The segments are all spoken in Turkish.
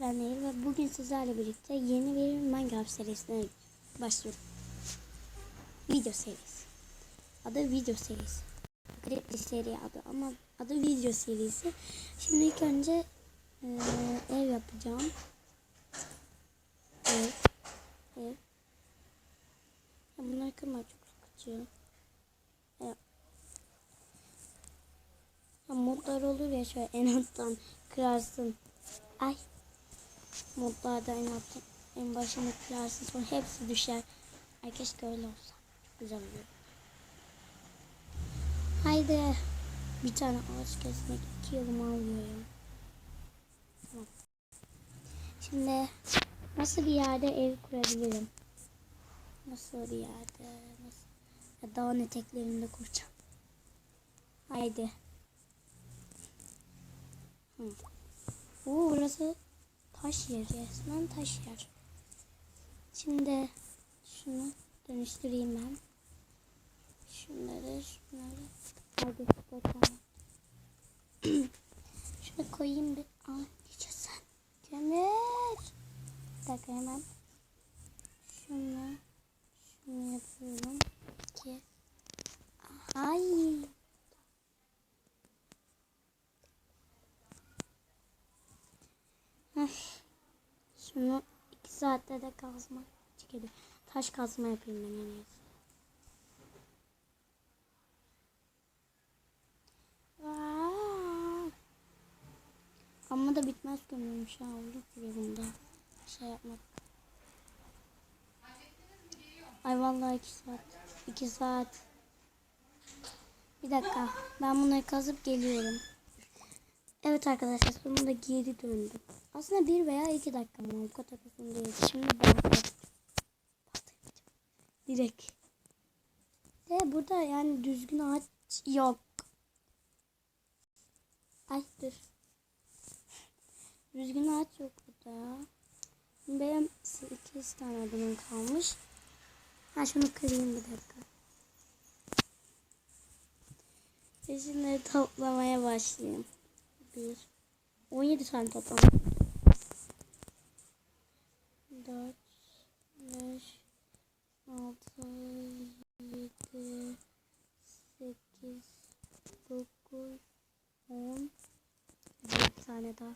ben Nehir ve bugün sizlerle birlikte yeni bir Minecraft serisine başlıyorum. Video serisi. Adı video serisi. Garip bir seri adı ama adı video serisi. Şimdi ilk önce eee, ev yapacağım. Ev. Ev. Ya bunları kırma çok sıkıcı. Ya modlar olur ya şöyle en alttan kırarsın. Ay. Modlarda alttan en başını kırarsın sonra hepsi düşer. Keşke öyle olsa. Çok güzel oluyor. Haydi. Bir tane ağaç kesmek iki yılımı alıyor ya. Tamam. Şimdi nasıl bir yerde ev kurabilirim? Nasıl bir yerde? Nasıl? Ya dağın eteklerinde kuracağım. Haydi. Hı. Oo, burası taş yer resmen taş yer. Şimdi şunu dönüştüreyim ben. Şunları şunları. Hadi bakalım. şunu koyayım bir. Aa geçesin. Kömür. Bir dakika hemen. Şunu şunu yapıyorum ki. Ay. Heh. Şunu iki saatte de kazma çıkıyor. Taş kazma yapayım ben en iyisi. Ama da bitmez kömürmüş ha olur bunda şey yapmak. Ay vallahi iki saat. iki saat. Bir dakika. Ben bunları kazıp geliyorum. Evet arkadaşlar sonunda geri döndüm. Aslında bir veya iki dakika mı? Bu kadar uzun değil. Şimdi balta Direkt. De burada yani düzgün ağaç yok. Ay dur. Düzgün ağaç yok burada. Benim 8 tane odunum kalmış. Ha şunu kırayım bir dakika. Şimdi toplamaya başlayayım. Bir. 17 tane toplam. 4 5 6 7 8 9 10 bir tane daha.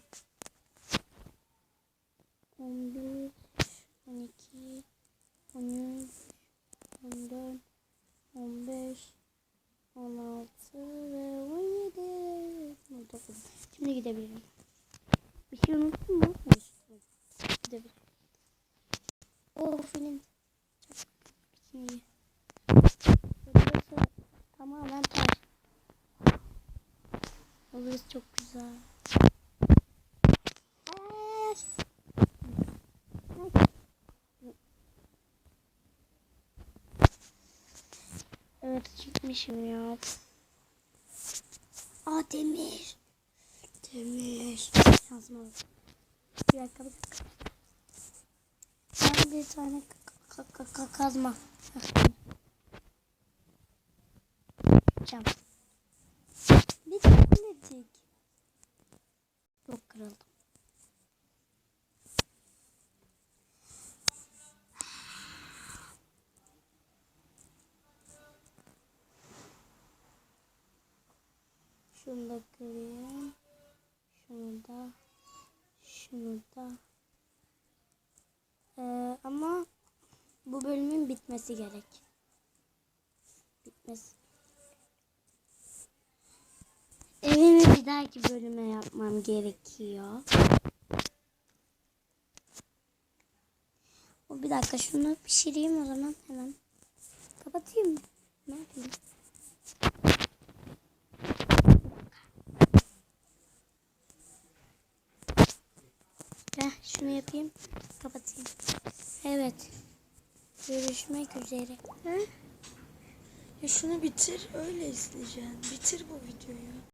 11 12 13 Şimdi gidebilirim. Bir şey unuttum mu? Gidebilirim. Oh film. İyi. Burası tamamen taş. Burası çok güzel. Evet çıkmışım ya. Aa demir. Demir. Yazma. Bir dakika bir dakika. Ben bir tane ka- ka- ka- ka- kazma. Cam. Bir tanecik. Çok kırıldım. Şunu da kırayım. Şunu da. Şunu da. Ee, ama bu bölümün bitmesi gerek. Bitmesi. Evimi bir dahaki bölüme yapmam gerekiyor. O bir dakika şunu pişireyim o zaman hemen. Kapatayım mı? Ne yapayım? Şunu yapayım. Kapatayım. Evet. Görüşmek üzere. Ya şunu bitir öyle izleyeceğim. Bitir bu videoyu.